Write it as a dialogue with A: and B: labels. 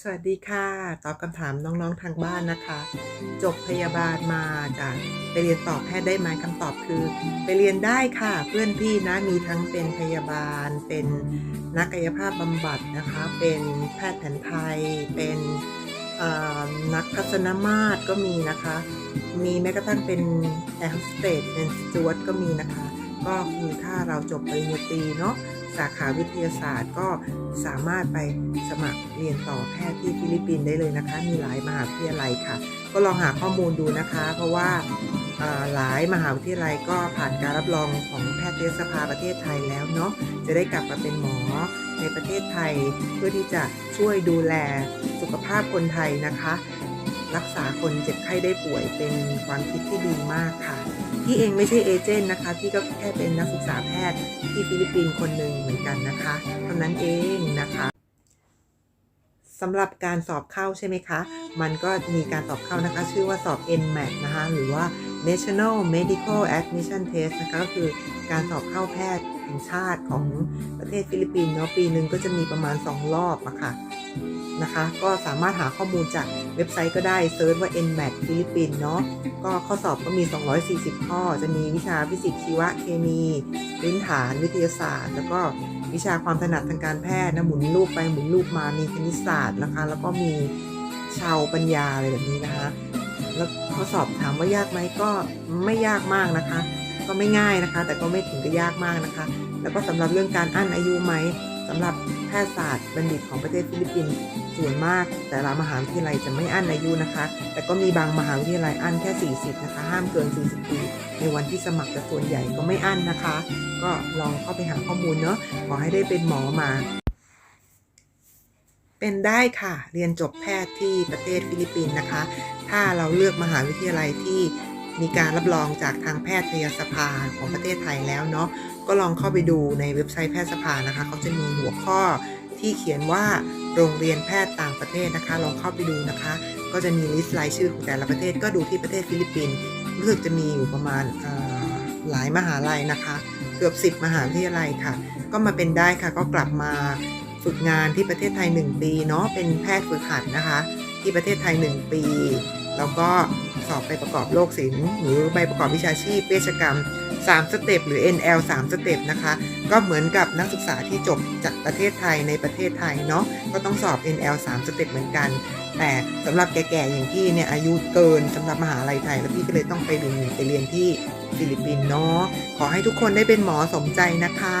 A: สวัสดีค่ะ ตอบคำถามน้องๆทางบ้านนะคะ จบพยาบาลมาจะไปเรียนต่อแพทย์ได้ไหมคำตอบคือ ไปเรียนได้ค่ะ เพื่อนพี่นะมีทั้งเป็นพยาบาล เป็นนักกายภาพบำบัดนะคะ เป็นแพทย์แผนไทย เป็นเอ่อนักทัศนมาตรก็มีนะคะ มีแม้กระทั่งเป็นแอร์โฮสเตสเป็นสจวตก็มีนะคะ ก็คือถ้าเราจบปริญญาตรีเนาะ สาขาวิทยาศาสตร์ก็สามารถไปสมัครเรียนต่อแพทย์ที่ฟิลิปปินส์ได้เลยนะคะ มีหลายมหาวิทยาลัยค่ะ ก็ลองหาข้อมูลดูนะคะ เพราะว่าหลายมหาวิทยาลัยก็ผ่านการรับรองของแพทยสภาประเทศไทยแล้วเนาะจะได้กลับมาเป็นหมอในประเทศไทย เพื่อที่จะช่วยดูแลสุขภาพคนไทยนะคะ รักษาคนเจ็บไข้ได้ป่วยเป็นความคิดที่ดีมากค่ะ พี่เองไม่ใช่เอเจนต์นะคะ พี่ก็แค่เป็นนักศึกษาแพทย์ที่ฟิลิปปินส์คนหนึ่งเหมือนกันนะคะเท่านั้นเองนะคะสำหรับการสอบเข้าใช่ไหมคะ มันก็มีการสอบเข้านะคะ ชื่อว่าสอบ NMAT นะคะ หรือว่า National Medical Admission Test นะคะ ก็คือการสอบเข้าแพทย์ แห่งชาติของประเทศฟิลิปปินส์เนาะปีหนึ่งก็จะมีประมาณ 2 รอบอะค่ะนะคะ ก็สามารถหาข้อมูลจากเว็บไซต์ก็ได้เซิร์ชว่า NMAT ฟิลิปปินส์เนาะก็ข้อสอบก็มี 240 ข้อ จะมีวิชาฟิสิกส์ชีวะเคมีพื้นฐานวิทยาศาสตร์ แล้วก็วิชาความถนัดทางการแพทย์นะหมุนลูกไปหมุนลูกมามีคณิตศาสตร์นะคะ แล้วก็มีชาวปัญญาอะไรแบบนี้นะคะ แล้วข้อสอบถามว่ายากไหมก็ไม่ยากมากนะคะ ก็ไม่ง่ายนะคะ แต่ก็ไม่ถึงกับยากมากนะคะ แล้วก็สำหรับเรื่องการอั้นอายุไหมสำหรับแพทยศาสตร์บัณฑิตของประเทศฟิลิปปินส์ส่วนมาก แต่ละมหาวิทยาลัยจะไม่อั้นอายุนะคะ แต่ก็มีบางมหาวิทยาลัยอั้นแค่ 40 นะคะ ห้ามเกิน 40 ปี ในวันที่สมัครแต่ส่วนใหญ่ก็ไม่อั้นนะคะ ก็ลองเข้าไปหาข้อมูลเนาะขอให้ได้เป็นหมอมา เป็นได้ค่ะ เรียนจบแพทย์ที่ประเทศฟิลิปปินส์นะคะ ถ้าเราเลือกมหาวิทยาลัยที่ มีการรับรองจากทางแพทยสภาของประเทศไทยแล้วเนาะก็ลองเข้าไปดูในเว็บไซต์แพทยสภานะคะ เขาจะมีหัวข้อที่เขียนว่าโรงเรียนแพทย์ต่างประเทศนะคะ ลองเข้าไปดูนะคะ ก็จะมีลิสต์รายชื่อของแต่ละประเทศ ก็ดูที่ประเทศฟิลิปปินส์รู้สึกจะมีอยู่ประมาณหลายมหาลัยนะคะ เกือบ 10 มหาวิทยาลัยค่ะ ก็มาเป็นได้ค่ะ ก็กลับมาฝึกงานที่ประเทศไทย 1 ปีเนาะเป็นแพทย์ฝึกหัดนะคะ ที่ประเทศไทย 1 ปี แล้วก็ สอบไปประกอบโรคศิลป์หรือใบประกอบวิชาชีพเวชกรรม 3 สเต็ปหรือ NL 3 สเต็ปนะคะ ก็เหมือนกับนักศึกษาที่จบจากประเทศไทยในประเทศไทยเนาะก็ต้องสอบ NL 3 สเต็ปเหมือนกัน แต่สำหรับแก่ๆอย่างพี่เนี่ยอายุเกินสำหรับมหาลัยไทย แล้วพี่ก็เลยต้องไปเรียนไปเรียนที่ฟิลิปปินส์เนาะขอให้ทุกคนได้เป็นหมอสมใจนะคะ